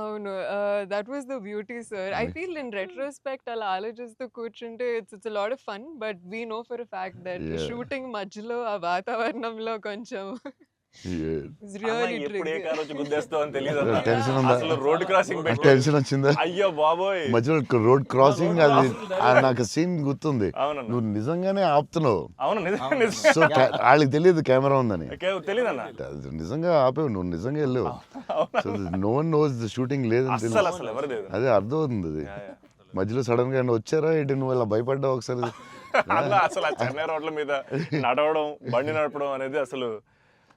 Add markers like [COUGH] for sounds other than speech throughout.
అవును. That was the beauty sir. I feel in retrospect అలా ఆలోచిస్తూ కూర్చుంటే it's it's lot of fun. But we know for a fact that. Shooting మధ్యలో ఆ వాతావరణంలో కొంచెం టెన్షన్ [LAUGHS] ఉందా? అసలు రోడ్ క్రాసింగ్ ఆ పెట్టి టెన్షన్ వచ్చిందా? అయ్యో బాబోయ్. మధ్యలో రోడ్ క్రాసింగ్ అది నాకు సీన్ గుర్తుంది. నువ్వు నిజంగానే ఆపుతున్నావు. సో వాళ్ళకి తెలియదు కెమెరా ఉందని. నిజంగా ఆపేవు నువ్వు నిజంగా వెళ్ళావు. So no one knows the shooting లేదని తెలియదు. అదే అర్థం అవుతుంది అది. మధ్యలో సడన్గా వచ్చారా ఏంటి? నువ్వు ఇలా భయపడ్డావు ఒకసారి? [LAUGHS] అన్న అసలు ఆ చెన్నై రోడ్ల మీద నడవడం బండి నడపడం అనేది అసలు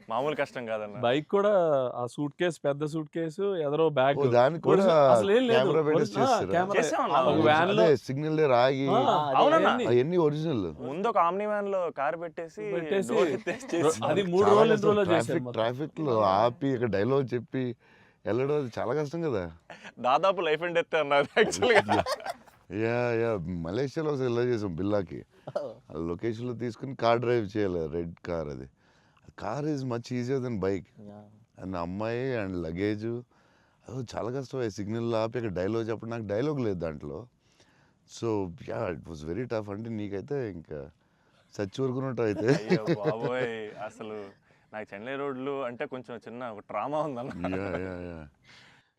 మామూలు కష్టం కాదన్న బైక్ కూడా ఆ సూట్ కేసు పెద్ద సూట్ కేసు ఎదరో బ్యాగ్ ఓ, దానికి కూడా అసలు ఏం లేదు కెమెరా పెట్టేసి Original- ఆ, చేస్తారా? కెమెరా. చేసామన్నా. ఒక వ్యాన్లో అదే సిగ్నల్ రాగి ఆ, అవునన్నా. అవన్నీ. అవన్నీ ఒరిజినల్ ముందు ఒక ఆమ్ని వ్యాన్లో కార్ పెట్టేసి పెట్టేసి door ఎత్తేసి చేసి- అది మూడు రోజులు ఎన్ని రోజులు చేశారు ట్రాఫిక్ మొత్తం. ట్రాఫిక్లో ఆపి ఇక డైలాగ్ చెప్పి వెళ్ళడం అది చాలా కష్టం కదా దాదాపు లైఫ్ అండ్ డెత్ అన్నారు యాక్చువల్గా యా యా మలేషియాలో ఒకసారి ఇలా చేసాం బిల్లాకి ఆ లొకేషన్లో తీసుకుని కార్ డ్రైవ్ చేయాలి రెడ్ కార్ అది car is much easier than bike. And అమ్మాయి అండ్ లగేజ్. అది చాలా కష్టం. సిగ్నల్ ఆపి అక్కడ డైలాగ్ చెప్పడం నాకు డైలాగ్ లేదు దాంట్లో. So yeah it was very tough అంటే నీకైతే ఇంకా చచ్చి ఊరుకున్నట్టు అయితే. బాబోయ్. అసలు నాకు చెన్నై రోడ్లు అంటే కొంచెం చిన్న ఒక ట్రామా ఉందన్న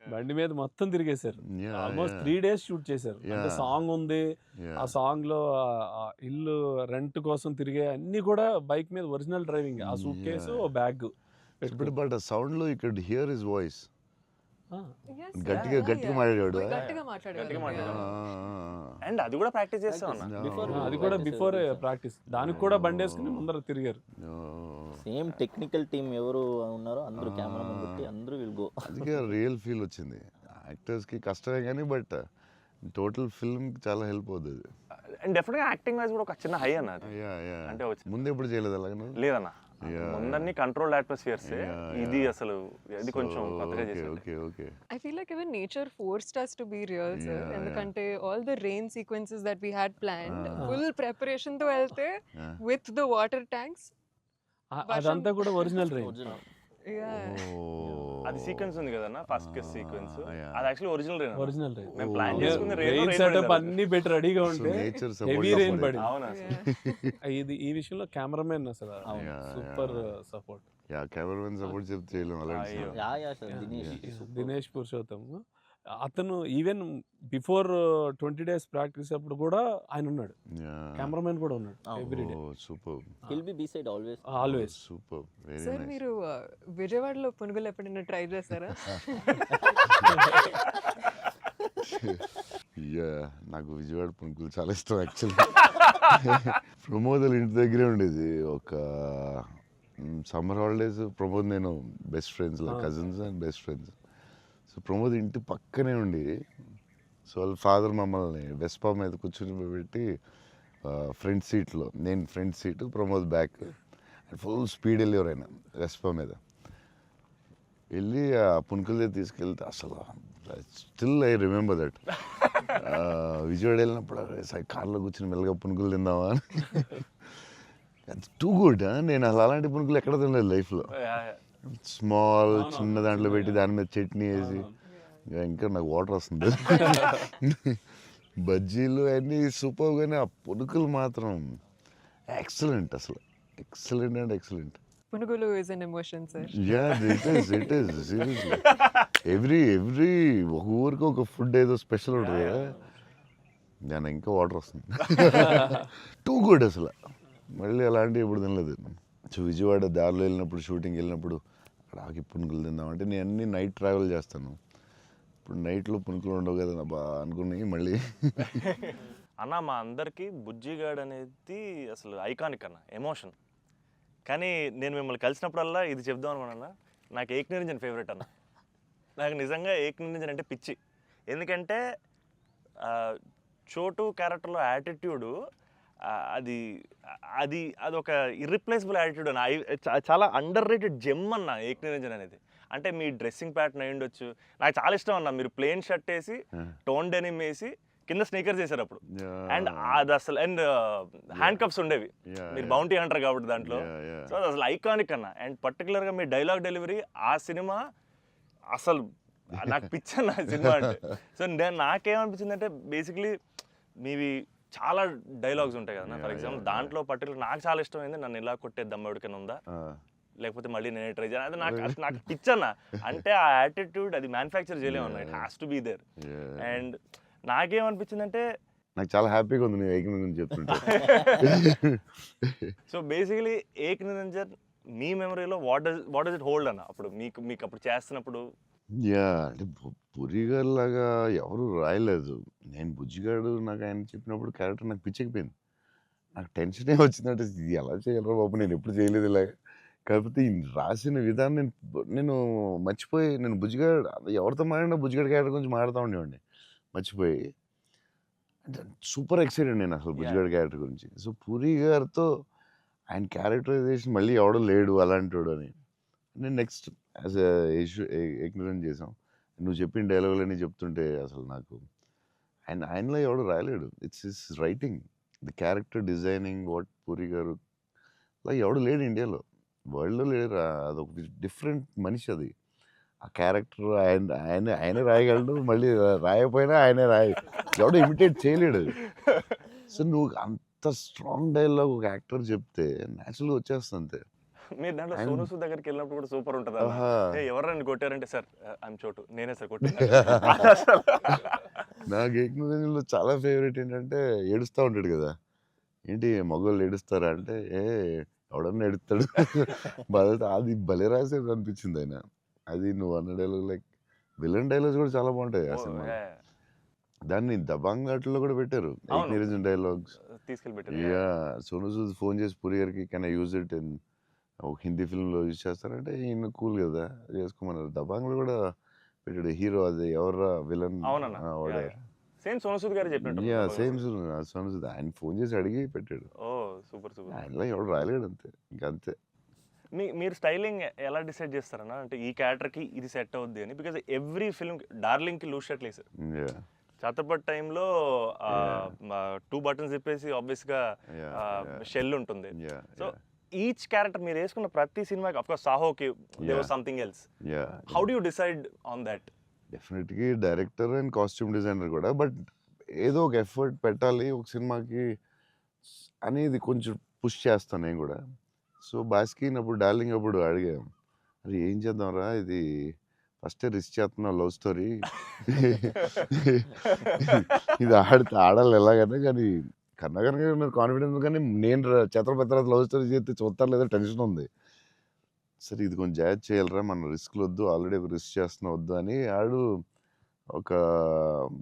బండి మీద మొత్తం తిరిగేశారు ఆల్మోస్ట్. త్రీ డేస్ షూట్ చేశారు అంటే. సాంగ్ ఉంది యా ఆ సాంగ్లో ఇల్లు రెంట్ కోసం తిరిగే అన్ని కూడా బైక్ మీద ఒరిజినల్ డ్రైవింగ్ ఆ సూట్ కేసు. బ్యాగ్ బట్ సౌండ్లో ఇక్కడ హియర్ ఇస్ వాయిస్ గట్టిగా గట్టిగా. మాట్లాడాడు. గట్టిగా మాట్లాడాడు. గట్టిగా మాట్లాడాడు. అండ్ అది కూడా ప్రాక్టీస్ చేస్తాం. Before అది కూడా బిఫోర్. ప్రాక్టీస్ దానికి కూడా బండి వేసుకుని ముందర తిరిగారు. సేమ్ టెక్నికల్ టీం ఎవరు ఉన్నారో అందరూ కెమెరామెన్ పెట్టి అందరూ విల్ గో అందుకే రియల్ ఫీల్ వచ్చింది. యాక్టర్స్కి కష్టమే కానీ బట్ టోటల్ ఫిల్మ్ చాలా హెల్ప్ అవుతుంది అండ్ డెఫినెట్ యాక్టింగ్ వైజ్ కూడా ఒక చిన్న హై అన్న అది. యా యా అంటే వచ్చి- ముందు ఎప్పుడు చేయలేదు అలాగే? లేదన్న. ముందన్ని కంట్రోల్డ్ అట్మాస్ఫియర్స్ ఇది. అసలు ఇది కొంచెం కొత్తగా okay. I feel like even nature forced us to be real, sir. Yeah, ఎందుకంటే the rain sequences that we had planned, Ah. full preparation తో వెళ్తే water tanks. ఆ- వర్షం- అదంతా కూడా ఒరిజినల్. Oh. అది సీక్వెన్స్ ఉంది కదన్న? First kiss sequence Ah. అది actually original rain original range మేము ప్లాన్ రెయిన్ సెటప్ అన్ని పెట్టి రెడీగా ఉంటే హెవీ అవునా. [LAUGHS] ఇది ఈ విషయంలో కెమెరామెన్ అసలు super. Support yeah cameraman support చెప్తే చేయలేం అలాంటి అయ్యో. Yeah yeah sir Dinesh super. అతను even before twenty days practice అప్పుడు కూడా ఆయన ఉన్నాడు. కెమెరామెన్ కూడా ఉన్నాడు అవును. Every day. Super. Beside always. Always super. Very sir nice మీరు విజయవాడలో పునుగులు ఎప్పుడైనా ట్రై చేస్తారా యా నాకు విజయవాడ పునుకులు చాలా ఇష్టం యాక్చువల్లీ ప్రమోద్ ఇంటి దగ్గరే ఉండేది. ఒక సమ్మర్ హాలిడేస్ ప్రమోద్ నేను best friends. Cousins and best friends so Pramod ఇంటి పక్కనే ఉండి సో వాళ్ళ ఫాదర్ మమ్మల్ని వెస్పా మీద కూర్చుని పెట్టి ఫ్రంట్ సీట్లో నేను front seat Pramod back full speed వెళ్ళేవారు ఆయన వెస్పా మీద. వెళ్ళి ఆ పునుకుల దగ్గర తీసుకెళ్తే అసలు still I remember that Vijayawada వెళ్ళినప్పుడు కార్లో కూర్చుని మెల్లగా పునుకులు తిందామా అని. టూ గుడ్ నేను అసలు అలాంటి పునుకులు ఎక్కడ తినలేదు లైఫ్లో. స్మాల్. చిన్న దాంట్లో పెట్టి దాని మీద చట్నీ వేసి. ఇంకా నాకు వాటర్ వస్తుంది. [LAUGHS] బజ్జీలు అన్నీ సూపర్ కానీ ఆ పునుకులు మాత్రం ఎక్సలెంట్ అసలు. Excellent and excellent. పునుగులు is an emotion sir yeah it is it is seriously every every ఒక ఊరికి ఒక ఫుడ్ ఏదో స్పెషల్ ఉంటుంది కదా. దాని ఇంకా వాటర్ వస్తుంది. [LAUGHS] టూ గుడ్ అసలు. మళ్ళీ అలాంటివి ఎప్పుడు తినలేదు సో విజయవాడ దారిలో వెళ్ళినప్పుడు షూటింగ్ వెళ్ళినప్పుడు అక్కడ ఆగి పునుకులు తిందామంటే నేను అన్ని నైట్ ట్రావెల్ చేస్తాను. ఇప్పుడు నైట్లో పునుకులు ఉండవు కదా బా అనుకున్నాయి మళ్ళీ. అన్న మా అందరికి బుజ్జిగాడ్ అనేది అసలు ఐకానిక్ అన్న ఎమోషన్. కానీ నేను మిమ్మల్ని కలిసినప్పుడల్లా ఇది చెప్దాం అనుకున్నా నాకు ఏక్ నిరంజన్ ఫేవరెట్ అన్న. నాకు నిజంగా ఏక్ నిరంజన్ అంటే పిచ్చి. ఎందుకంటే చోటు క్యారెక్టర్లో యాటిట్యూడు అది అది అది ఒక ఇర్రిప్లేసబుల్ యాటిట్యూడ్ అన్న. ఐ- చాలా అండర్ రేటెడ్ జెమ్ అన్న ఏక్ నిరంజన్ అనేది. అంటే మీ డ్రెస్సింగ్ ప్యాటర్న్ అయి ఉండొచ్చు. నాకు చాలా ఇష్టం అన్న. మీరు ప్లెయిన్ షర్ట్ వేసి టోన్ డెనిమ్ వేసి కింద స్నీకర్స్ వేసారు అప్పుడు. అండ్ అది అసలు అండ్ హ్యాండ్ కప్స్ ఉండేవి. మీరు బౌంటీ అంటారు కాబట్టి దాంట్లో. సో అది అసలు ఐకానిక్ అన్న. అండ్ పర్టికులర్గా మీ డైలాగ్ డెలివరీ ఆ సినిమా అసలు నాకు పిచ్చ నా [LAUGHS] సినిమా అంటే. సో నేను నాకేమనిపించింది అంటే బేసిక్లీ మీవి చాలా డైలాగ్స్ ఉంటాయి కదా. ఫర్ ఎగ్జాంపుల్ దాంట్లో పర్టికులర్ నాకు చాలా ఇష్టమైంది నన్ను ఇలా కొట్టే దమ్మెడికైనా ఉందా? లేకపోతే మళ్ళీ నేనే ట్రై చేయాలి? అది నాకు [LAUGHS] నాకు పిచ్చన్న అంటే ఆ యాటిట్యూడ్ అది మ్యానుఫ్యాక్చర్ చేయలేము అన్న it has to be there. And నాకేమనిపించిందంటే నాకు చాలా హ్యాపీగా ఉంది నువ్వు ఏకం గురించి చెప్తుంటే. సో బేసికలీ ఏక్ నిరంజన్ మీ మెమరీలో what does what does it hold అన్న? అప్పుడు మీకు మీకు అప్పుడు చేస్తున్నప్పుడు యా అంటే పు- పురి గారు లాగా ఎవరు రాయలేదు. నేను బుజ్జిగాడు నాకు ఆయన చెప్పినప్పుడు క్యారెక్టర్ నాకు పిచ్చెక్కిపోయింది. నాకు టెన్షనే వచ్చిందంటే ఇది ఎలా చేయగలరా బాబు? నేను ఎప్పుడు చేయలేదు ఇలా. కాకపోతే ఈ రాసిన విధానం నేను బ- నేను మర్చిపోయి నేను బుజ్జిగాడు ఎవరితో మాడినా బుజ్జిగాడు క్యారెక్టర్ గురించి మాడుతూ ఉండేవాడిని. మర్చిపోయి. అంటే సూపర్ ఎక్సైటెడ్ నేను అసలు బుజ్జిగాడు క్యారెక్టర్ గురించి. సో పూరి గారితో ఆయన క్యారెక్టరైజేషన్ మళ్ళీ ఎవడో లేడు అలాంటి వాడు అని. నేను నెక్స్ట్ యాజ్ ఎగ్నరెంట్ చేసాం నువ్వు చెప్పిన డైలాగులన్నీ చెప్తుంటే అసలు నాకు ఆయన ఆయనలో ఎవడు రాయలేడు. It's is writing the character designing what Puri garu అలా ఎవడు లేడు ఇండియాలో. వరల్డ్లో లేడు రా- అదొక డిఫరెంట్ మనిషి అది. ఆ క్యారెక్టర్ ఆయన ఆయన ఆయనే రాయగలడు మళ్ళీ రాయకపోయినా ఆయనే రాయ ఎవడు ఇమిటేట్ చేయలేడు. సో నువ్వు అంత స్ట్రాంగ్ డైలాగ్ ఒక యాక్టర్ చెప్తే న్యాచురల్గా వచ్చేస్తుంది అంతే మీరు దాంట్లో సోను సూద్ దగ్గరికి వెళ్ళినప్పుడు కూడా సూపర్ ఉంటుంది ఎవరైనా కొట్టారంటే సార్ ఐమ్ చోటు. నేనే సార్ కొట్టాను [LAUGHS] నాకు ఏకనలో చాలా ఫేవరెట్ ఏంటంటే ఏడుస్తూ ఉంటాడు కదా. ఏంటి మగవాళ్ళు ఏడుస్తారా అంటే ఏ ఎవడన్నా ఏడుస్తాడు. [LAUGHS] బాధ అది భలే రాసేది అనిపించింది ఆయన. అది నువ్వు అన్న డైలాగ్ లైక్ విలన్ డైలాగ్స్ కూడా చాలా బాగుంటాయి ఆ సినిమా. దాన్ని దబాంగ్ ఘాట్లో కూడా పెట్టారు. నిరంజన్ డైలాగ్స్ తీసుకెళ్ళి పెట్టారు యా. సోను సూద్ ఫోన్ చేసి పూరి గారికి can I use it in ఒక హిందీ ఫిల్మ్లో యూజ్ చేస్తారంటే ఈయన కూల్ కదా! చేసుకోమన్నారు. దబాంగ్లో కూడా పెట్టాడు. హీరో అది ఎవరా విలన్ సేమ్ సోను సూద్ గారు చెప్పినట్టు యా సేమ్ సోను సూద్ ఆయన ఫోన్ చేసి అడిగి పెట్టాడు. Oh super super. ఆయనలో ఎవడు రాయలేడు అంతే. ఇంకా అంతే. మీ మీరు స్టైలింగ్ ఎలా డిసైడ్ చేస్తారన్న? అంటే ఈ క్యారెక్టర్కి ఇది సెట్ అవుద్ది అని. బికాజ్ ఎవ్రీ ఫిల్మ్ డార్లింగ్కి లూజ్ షర్ట్ లేదు యా. ఛత్రపతి టైంలో టూ బటన్స్ చెప్పేసి ఆబ్వియస్గా షెల్ ఉంటుంది. సో ఈచ్ క్యారెక్టర్ మీరు వేసుకున్న ప్రతి సినిమాకి of course సాహోకి they Yeah. Something else yeah how do you decide on that డెఫినెట్గా డైరెక్టర్ అండ్ కాస్ట్యూమ్ డిజైనర్ కూడా బట్ ఏదో ఒక ఎఫర్ట్ పెట్టాలి ఒక సినిమాకి అనేది కొంచెం పుష్ చేస్తాను నేను కూడా. సో బాస్కిన్ అప్పుడు డార్లింగ్ అప్పుడు అడిగాం అది ఏం చేద్దాంరా ఇది ఫస్ట్ రిస్క్ చేస్తున్నావు లవ్ స్టోరీ ఇది ఆడితే ఆడాలి ఎలాగైనా కానీ కన్నా కనుక కాన్ఫిడెన్స్ కానీ నేను ర- ఛత్రపతి తర్వాత లవ్ స్టోరీ చేస్తే చూస్తారు లేదో టెన్షన్ ఉంది. సరే ఇది కొంచెం జాగ్రత్త చేయాలరా మన రిస్క్లు వద్దు ఆల్రెడీ రిస్క్ చేస్తున్నా వద్దు అని ఆడు ఒక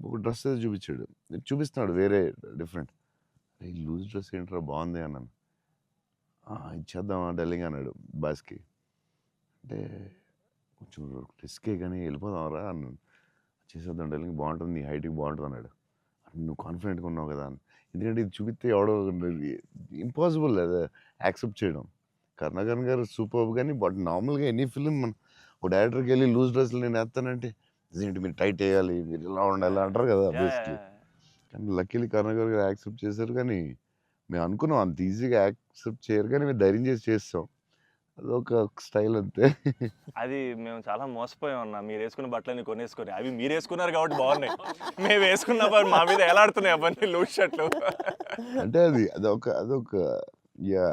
ఒక డ్రెస్ ఏదో చూపించాడు. నేను చూపిస్తున్నాడు వేరే డిఫరెంట్ ఈ లూజ్ డ్రెస్ ఏంట్రా బాగుంది అన్నాను. ఇచ్చేద్దామా డెల్లింగ్ అన్నాడు బాస్కి. అంటే కొంచెం రిస్కే కానీ వెళ్ళిపోదాంరా అన్నాను. చేసేద్దాం డెల్లింగ్ బాగుంటుంది నీ హైట్కి బాగుంటుంది అన్నాడు. నువ్వు కాన్ఫిడెంట్గా ఉన్నావు కదా అని ఎందుకంటే ఇది చూపిస్తే ఎవడో ఇంపాసిబుల్ అది యాక్సెప్ట్ చేయడం. కరుణాకరణ్ గారు సూపర్ కానీ బట్ నార్మల్గా ఎనీ ఫిలిం మన ఒక డైరెక్టర్కి వెళ్ళి లూజ్ డ్రెస్లు నేను వేస్తానంటే ఇదేంటి మీరు టైట్ వేయాలి మీరు ఇలా ఉండాలి అంటారు కదా బేసిక్లీ. కానీ లక్కీలీ కరుణాకర్ గారు యాక్సెప్ట్ చేశారు కానీ మేము అనుకున్నాం అంత ఈజీగా యాక్సెప్ట్ చేయరు కానీ మేము ధైర్యం చేసి చేస్తాం. అదొక స్టైల్ అంతే. అది మేము చాలా మోసపోయాం అన్న. మీరు వేసుకున్న బట్టలన్నీ కొనేసుకొని అవి మీరు వేసుకున్నారు కాబట్టి బాగున్నాయి. మేము వేసుకున్న పని మా మీద ఎలా ఆడుతున్నాయి అవన్నీ లూజ్ షర్ట్లు. అంటే అది అదొక అదొక యా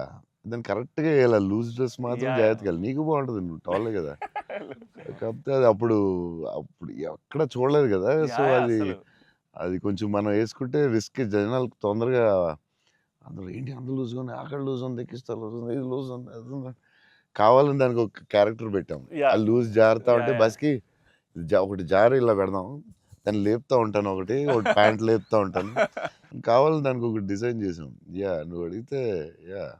దాన్ని కరెక్ట్గా వేయాలి. లూజ్ డ్రెస్ మాత్రం జాగ్రత్తగా. నీకు బాగుంటుంది నువ్వు టాలే కదా. కాకపోతే అది అప్పుడు అప్పుడు ఎక్కడ చూడలేదు కదా. సో అది. అది కొంచెం మనం వేసుకుంటే రిస్క్ జనాలకు తొందరగా అందరూ ఏంటి అందరూ లూజ్ ఉంది? అక్కడ లూజ్ ఉంది ఎక్కిస్తారు లూజ్ ఉంది ఇది లూజ్ ఉంది అది ఉంది. కావాలని దానికి ఒక క్యారెక్టర్ పెట్టాం. ఆ లూజ్ జారుతా ఉంటే. బస్కి ఒకటి జారి ఇలా పెడదాం. దాన్ని లేపుతా ఉంటాను ఒకటి ఒకటి ప్యాంట్ లేపుతా ఉంటాను. కావాలని దానికి ఒకటి డిజైన్ చేసాం. యా నువ్వు అడిగితే యా.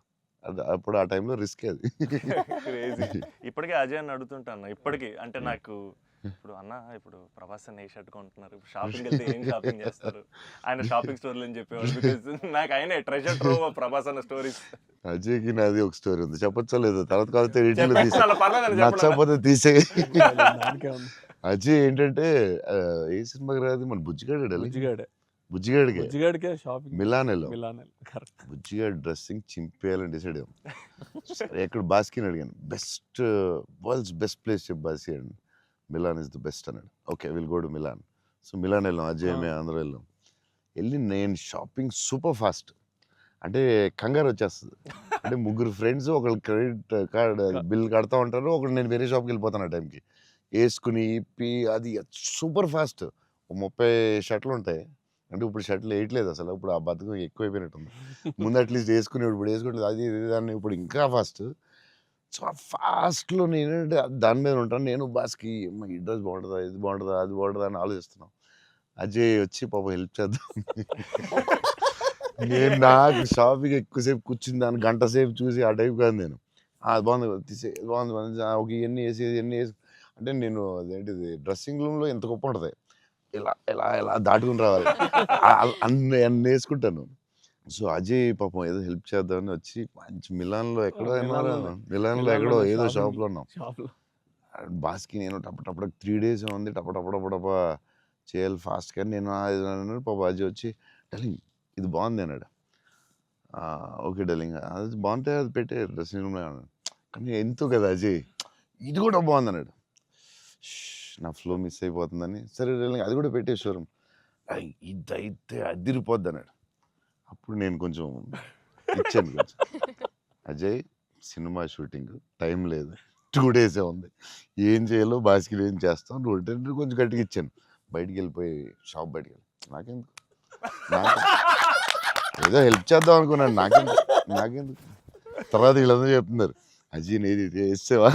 అది అప్పుడు ఆ టైంలో రిస్క్ అది. [LAUGHS] ఇప్పటికే అజయ్ అని అడుగుతుంటాను. ఇప్పటికి అంటే నాకు [LAUGHS] ఇప్పుడు అన్న ఇప్పుడు ప్రభాస్ అన్న ఏ షర్ట్ కొంటున్నారు? ఇప్పుడు షాపింగ్ వెళ్తే ఏం షాపింగ్ చేస్తారు? ఆయన షాపింగ్ స్టోర్లు అని చెప్పేవాడు బికాస్ నాకు ఆయనే ట్రెజర్ ట్రో ప్రభాస్ అన్న స్టోరీస్ అజయ్కి నాది ఒక స్టోరీ ఉంది. చెప్పొచ్చా లేదు? తర్వాత కాకపోతే ఎడిట్లో నచ్చకపోతే తీసే అజయ్ ఏంటంటే ఏ సినిమాకి రాదు? మన బుజ్జిగాడు బుజ్జిగాడే. బుజ్జిగాడికి? బుజ్జిగాడికే షాపింగ్ మిలానేలో. మిలానే కరెక్ట్ బుజ్జిగాడు డ్రెస్సింగ్ చింపేయాలని డిసైడ్ అయ్యాం. సరే ఎక్కడ బాస్కిని అడిగాను. బెస్ట్ వరల్డ్స్ బెస్ట్ ప్లేస్ చెప్పు బాస్కి అని మిలాన్ ఇస్ ద బెస్ట్ అన్నాడు. Okay will go to Milan. So Milan వెళ్ళాం అజయ్ మే అందరూ వెళ్ళాం. వెళ్ళి నేను షాపింగ్ సూపర్ ఫాస్ట్. అంటే కంగారు వచ్చేస్తుంది. అంటే ముగ్గురు ఫ్రెండ్స్ ఒకళ్ళు క్రెడిట్ కార్డ్ బిల్ కడతా ఉంటారు ఒకళ్ళు నేను వేరే షాప్కి వెళ్ళిపోతాను ఆ టైంకి. వేసుకుని ఇప్పి అది సూపర్ ఫాస్ట్. ముప్పై షర్ట్లు ఉంటాయి. అంటే ఇప్పుడు షర్ట్లు వేయట్లేదు అసలు ఇప్పుడు ఆ బతుకు ఎక్కువైపోయినట్టుంది. ముందు అట్లీస్ట్ వేసుకుని ఇప్పుడు వేసుకుంటుంది అది దాన్ని ఇప్పుడు ఇంకా ఫాస్ట్. సో ఫాస్ట్లో నేను దాని మీద ఉంటాను. నేను బాస్కి ఈ డ్రెస్ బాగుంటుందా? ఇది బాగుంటుందా? అది బాగుంటుందా? అని ఆలోచిస్తున్నాం. అజయ్ వచ్చి పాప హెల్ప్ చేద్దాం నేను నాకు షాపింగ్ ఎక్కువసేపు కూర్చుని దాన్ని గంట సేపు చూసి ఆ టైప్ కాదు నేను. అది బాగుంది తీసే బాగుంది ఒక ఇవన్నీ వేసి ఇవన్నీ వేసి అంటే నేను అదేంటిది డ్రెస్సింగ్ రూమ్లో ఎంత గొప్ప ఉంటుంది. ఇలా ఇలా ఇలా దాటుకుని రావాలి. అన్ని అన్ని వేసుకుంటాను. సో అజయ్ పాపం ఏదో హెల్ప్ చేద్దామని వచ్చి మంచి మిలాన్లో ఎక్కడో. మిలాన్లో ఎక్కడో ఏదో. షాప్లో ఉన్నాం. షాప్లో. బాస్కి నేను టప టప త్రీ డేస్ ఉంది టప టప టప టప చేయాలి నేను ఆ ఇది అన్నాను పాప అజయ్ వచ్చి డలింగ్ ఇది బాగుంది అన్నాడు. "ఆ, ఓకే డలింగ్ అది బాగుంటే అది పెట్టే డ్రెస్సింగ్ రూమ్లో అన్నాడు కానీ ఎంతో కదా అజయ్? ఇది కూడా బాగుంది అన్నాడు. "ష్, నా ఫ్లో మిస్ అయిపోతుందని. సరే డలింగ్ అది కూడా పెట్టే షోరూమ్. ఇదైతే అదిరిపోద్ది అన్నాడు. అప్పుడు నేను కొంచెం ఇచ్చాను కొంచెం. అజయ్ సినిమా షూటింగ్ టైం లేదు. టూ డేసే ఉంది. ఏం చేయాలో బాస్కి ఏం చేస్తాం అంటే కొంచెం గట్టిగా ఇచ్చాను. బయటికి వెళ్ళిపోయి షాప్ బయటికి వెళ్ళి. నాకెందుకు? నాకు ఏదో హెల్ప్ చేద్దాం అనుకున్నాను. నాకెందుకు? నాకెందుకు? తర్వాత వీళ్ళందరూ చెప్తున్నారు. అజీ నీది వేసేవా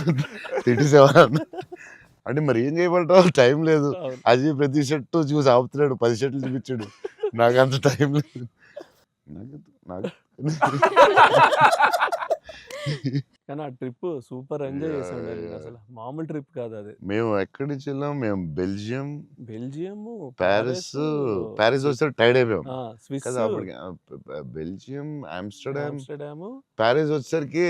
తిట్టేసేవా? అన్న. అంటే మరి ఏం చేయమంటావు? టైం లేదు. అజీ ప్రతి షర్టు చూసి ఆపుతున్నాడు. పది షర్ట్లు చూపించాడు. నాకు అంత టైం లేదు. [LAUGHS] కానీ ఆ ట్రిప్ సూపర్ ఎంజాయ్ Yeah, చేసాం yeah. అసలు మామూలు ట్రిప్ కాదు అది. మేము ఎక్కడి నుంచి వెళ్ళాం? మేము బెల్జియం బెల్జియం ప్యారిస్ ప్యారిస్ వస్తే టైడ్ అయిపోయాం. స్విస్ అప్పటికి బెల్జియం ఆమ్స్టర్డామ్ ఆమ్స్టర్డామ్. ప్యారిస్ వచ్చేసరికి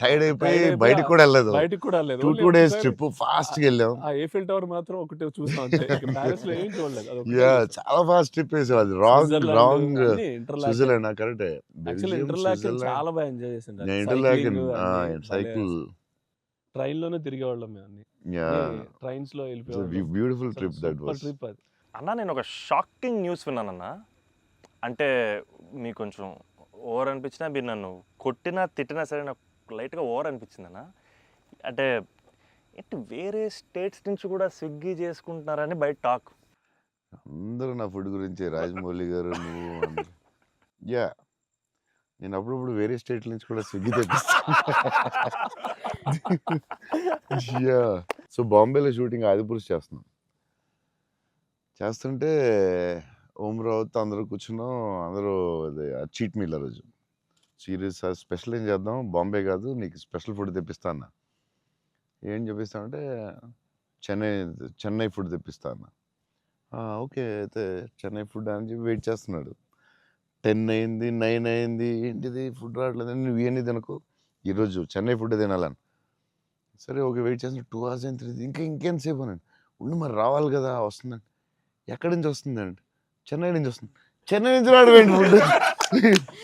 టైడ్ అయిపోయి బయటికి కూడా వెళ్ళలేదు. బయటికి కూడా లేదు టూ డేస్ ట్రిప్ ఫాస్ట్గా వెళ్ళాం. ఆ ఏఫిల్ టవర్ మాత్రం ఒకటి చూసాం అంతే. [LAUGHS] ప్యారిస్లో ఏం చూడలేదు. యా చూసాం. చాలా ఫాస్ట్ ట్రిప్ వేసాం అది రాంగ్ రాంగ్ అన్ని interlaken. Switzerland correct actually Interlaken Switzerland చాలా బాగా ఎంజాయ్ చేసిండు ఇంటర్లాకెన్ సైకిల్ ట్రైన్లోనే తిరిగేవాళ్ళం మేము అన్ని. యా ట్రైన్స్లో వెళ్ళిపోయాం beautiful trip that was trip అది. అన్న నేను ఒక షాకింగ్ న్యూస్ విన్నానన్న. అంటే మీకు కొంచెం ఓవర్ అనిపించినా మీరు నన్ను కొట్టినా తిట్టినా సరే నాకు లైట్గా ఓవర్ అనిపించింది అన్న అంటే ఏంటి వేరే స్టేట్స్ నుంచి కూడా స్విగ్గీ చేసుకుంటున్నారని బయట టాక్. అందరూ నా ఫుడ్ గురించి రాజమౌళి గారు నువ్వు యా నేను అప్పుడప్పుడు వేరే స్టేట్ నుంచి కూడా స్విగ్గీ తెప్పిస్తాను యా సో బాంబేలో షూటింగ్ ఆదిపురుష్ చేస్తున్నాం. చేస్తుంటే ఓం రావుత్ అందరూ కూర్చున్నాం అందరూ అది చీట్ మీల్ ఆ రోజు. సీరియస్ స్పెషల్ ఏం చేద్దాం? బాంబే కాదు నీకు స్పెషల్ ఫుడ్ తెప్పిస్తా అన్న. ఏం చెప్పిస్తామంటే చెన్నై చెన్నై ఫుడ్ తెప్పిస్తా అన్న. ఓకే అయితే చెన్నై ఫుడ్ అని చెప్పి వెయిట్ చేస్తున్నాడు. టెన్ అయింది నైన్ అయింది ఏంటిది ఫుడ్ రావట్లేదు నువ్వు ఏంటి తినకు. ఈరోజు చెన్నై ఫుడ్ తినాలని. సరే ఓకే వెయిట్ చేసిన టూ అవర్స్ అయింది త్రీ ఇంకా ఇంకేం సేపు అని. ఉండి మరి రావాలి కదా వస్తుందండి ఎక్కడి నుంచి వస్తుందండి? చెన్నై నుంచి వస్తుంది. చెన్నై నుంచి రావడం ఏంటి ఫుడ్? [LAUGHS]